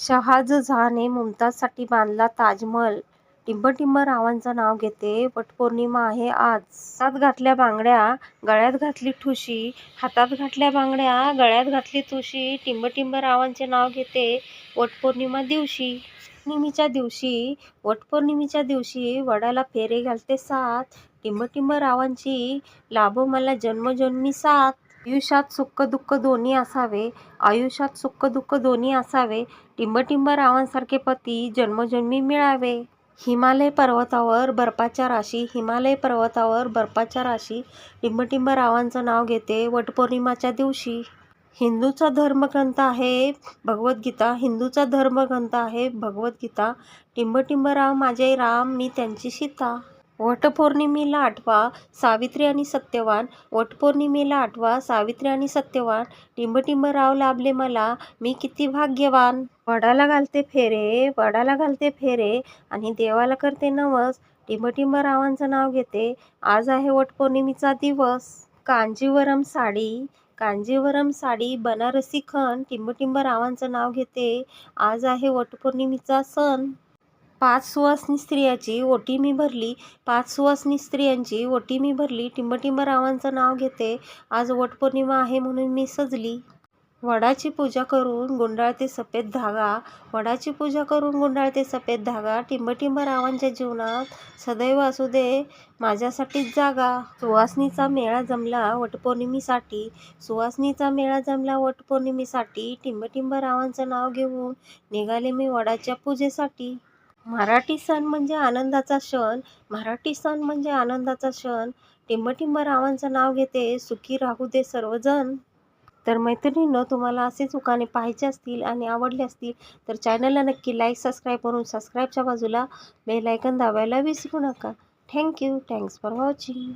शहाजहाने मुमताजसाठी बांधला ताजमहल, टिंबटिंब रावांचं नाव घेते वटपौर्णिमा आहे आज. हातात घातल्या बांगड्या, गळ्यात घातली ठुशी हातात घातल्या बांगड्या, गळ्यात घातली ठुशी टिंबटिंब रावांचे नाव घेते वटपौर्णिमा दिवशी. पौर्णिमेच्या दिवशी वटपौर्णिमेच्या दिवशी वडाला फेरे घालते सात, टिंबटिंब रावांची लाभो मला जन्मजन्मी साथ. आयुष्यात सुख-दुःख दोन्ही असावे आयुष्यात सुख-दुःख दोन्ही असावे टिंबटिंब रावांसारखे पती जन्मोजन्मी मिळावे. हिमालय पर्वतावर बर्फाच्या राशी हिमालय पर्वतावर बर्फाच्या राशी टिंबटिंब रावांचं नाव घेते वटपौर्णिमेच्या दिवशी. हिंदूचा धर्मग्रंथ आहे भगवद्गीता हिंदूचा धर्मग्रंथ आहे भगवद्गीता टिंबटिंब राव माझे राम मी त्यांची सीता. वटपौर्णिमेला आठवा सावित्री आणि सत्यवान वटपौर्णिमेला आठवा सावित्री आणि सत्यवान टिंबटिंब राव लाभले मला मी किती भाग्यवान. वडाला घालते फेरे वडाला घालते फेरे आणि देवाला करते नवस टिंबटिंब रावांचं नाव घेते आज आहे वटपौर्णिमेचा दिवस. कांजीवरम साडी कांजीवरम साडी बनारसी खण टिंबटिंब रावांचं नाव घेते आज आहे वटपौर्णिमेचा सण. पाच सुवासनी स्त्रियाची ओटी मी भरली पाच सुवासनी स्त्रियांची ओटी मी भरली टिंबटिंब रावांचं नाव घेते आज वटपौर्णिमा आहे म्हणून मी सजली. वडाची पूजा करून गुंडाळते सफेद धागा वडाची पूजा करून गुंडाळते सफेद धागा टिंबटिंब रावांच्या जीवनात सदैव असू दे माझ्यासाठीच जागा. सुवासनीचा मेळा जमला वटपौर्णिमेसाठी सुवासनीचा मेळा जमला वटपौर्णिमेसाठी टिंबटिंब रावांचं नाव घेऊन निघाले मी वडाच्या पूजेसाठी. मराठी सण म्हणजे आनंदाचा क्षण मराठी सण म्हणजे आनंदाचा क्षण टिंबटिंब रावांचं नाव घेते सुखी राहू दे सर्वजण. तर मैत्रिणीनं तुम्हाला असेच उखाणे पाहायचे असतील आणि आवडले असतील तर चॅनलला नक्की लाईक सबस्क्राईब करून सबस्क्राईबच्या बाजूला बेल दाबायला विसरू नका. Thank you thanks for watching.